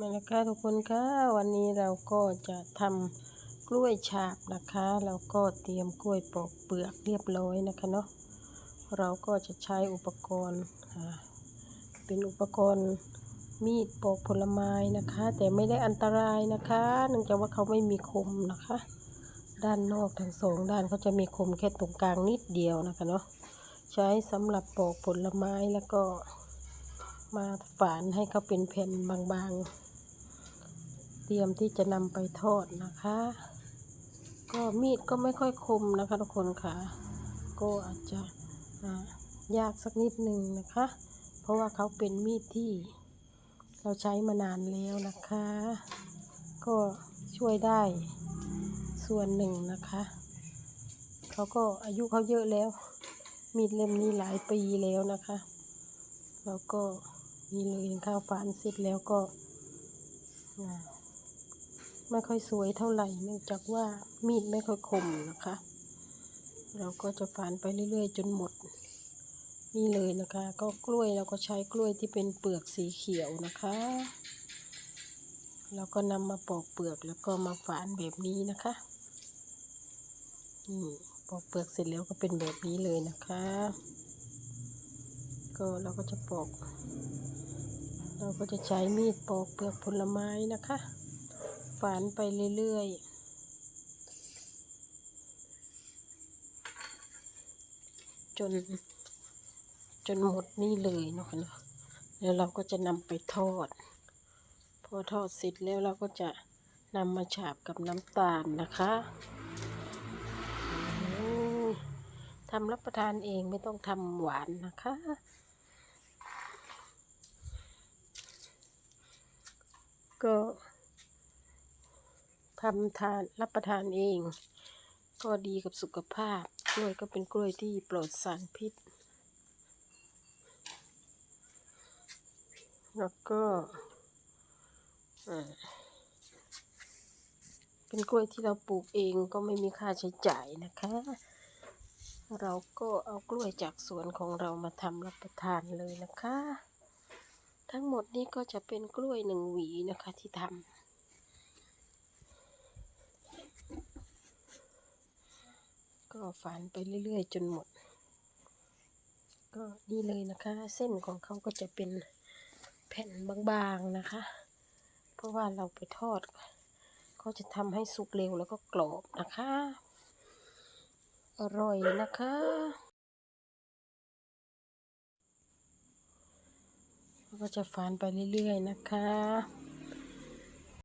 มาแล้วค่ะทุกคนค่ะวันนี้เราก็จะทำกล้วยฉาบนะคะแล้วก็เตรียมกล้วยปอกเปลือกเรียบร้อยนะคะเนาะเราก็จะใช้อุปกรณ์อ่าเป็นอุปกรณ์มีดปอกผลไม้นะคะ แต่ไม่ได้อันตรายนะคะเนื่องจากว่าเขาไม่มีคมนะคะ ด้านนอกทั้งสองด้านเขาจะมีคมแค่ตรงกลางนิดเดียวนะคะเนาะใช้สำหรับปอกผลไม้แล้วก็ มาฝานให้เขาเป็นแผ่นบางๆ เตรียมที่จะนำไปทอดนะคะ ก็มีดก็ไม่ค่อยคมนะคะทุกคนค่ะ ก็อาจจะยากสักนิดหนึ่งนะคะ เพราะว่าเขาเป็นมีดที่เราใช้มานานแล้วนะคะ ก็ช่วยได้ส่วนหนึ่งนะคะเขาก็อายุเขาเยอะแล้ว มีดเล่มนี้หลายปีแล้วนะคะ แล้วก็ นี่เลยข้าวฝานเสร็จแล้วก็ไม่ค่อยสวยเท่าไหร่เนื่องจากว่ามีดไม่ค่อยคมนะคะ เราก็จะฝานไปเรื่อยๆ จนหมด นี่เลยนะคะ ก็กล้วยเราก็ใช้กล้วยที่เป็นเปลือกสีเขียวนะคะเราก็นำมาปอกเปลือกแล้วก็มาฝานแบบนี้นะคะนี่ปอกเปลือกเสร็จแล้วก็เป็นแบบนี้เลยนะคะ ก็เราก็จะปอก เราก็จะใช้มีดปอกเปลือกผลไม้นะคะ ฝานไปเรื่อยๆจน จนหมดนี่เลยเนาะคะเนาะแล้วเราก็จะนำไปทอด พอทอดเสร็จแล้วเราก็จะนำมาฉาบกับน้ำตาลนะคะอืมทำรับประทานเองไม่ต้องทำหวานนะคะ ก็ทำทานรับประทานเอง ก็ดีกับสุขภาพ กล้วยก็เป็นกล้วยที่ปลอดสารพิษ แล้วก็เป็นกล้วยที่เราปลูกเองก็ไม่มีค่าใช้จ่ายนะคะ เราก็เอากล้วยจากสวนของเรามาทำรับประทานเลยนะคะ ทั้งหมดนี้ก็จะเป็นกล้วยหนึ่งหวีนะคะที่ทำก็ฝานไปเรื่อยๆ จนหมด ก็นี่เลยนะคะ เส้นของเขาก็จะเป็นแผ่นบางๆนะคะ เพราะว่าเราไปทอด ก็จะทำให้สุกเร็วแล้วก็กรอบนะคะ อร่อยนะคะ ก็จะฝานไปเรื่อยๆนะคะ